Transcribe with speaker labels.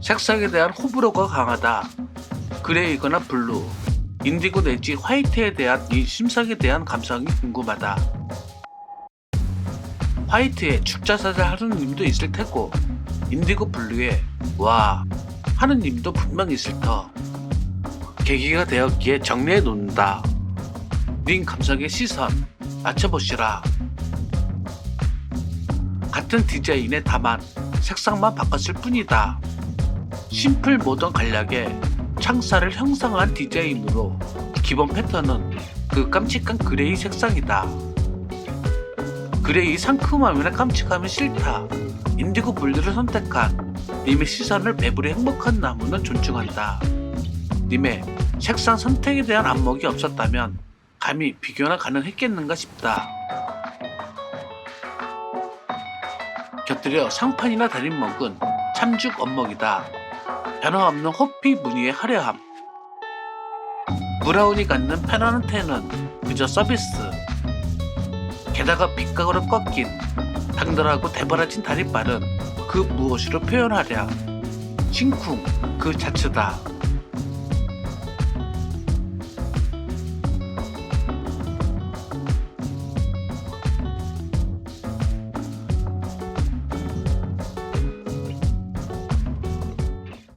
Speaker 1: 색상에 대한 호불호가 강하다. 그레이거나 블루, 인디고 내지 화이트에 대한 이 심상에 대한 감상이 궁금하다. 화이트에 축자사자 하는 님도 있을 테고, 인디고 블루에 와 하는 님도 분명 있을 터. 계기가 되었기에 정리해 놓는다. 님 감상의 시선 맞춰보시라. 같은 디자인의 다만 색상만 바꿨을 뿐이다. 심플 모던 간략에 창살을 형상한 디자인으로 기본 패턴은 그 깜찍한 그레이 색상이다. 그레이 상큼함이나 깜찍함이 싫다. 인디고 블루를 선택한 님의 시선을 배부리 행복한 나무는 존중한다. 님의 색상 선택에 대한 안목이 없었다면 감히 비교나 가능했겠는가 싶다. 곁들여 상판이나 달인목은 참죽 언목이다. 변화없는 호피 무늬의 화려함. 브라운이 갖는 태는 그저 서비스. 게다가 빛각으로 꺾인 당돌하고 대바라진 다리발은 그 무엇으로 표현하랴. 심쿵 그 자체다.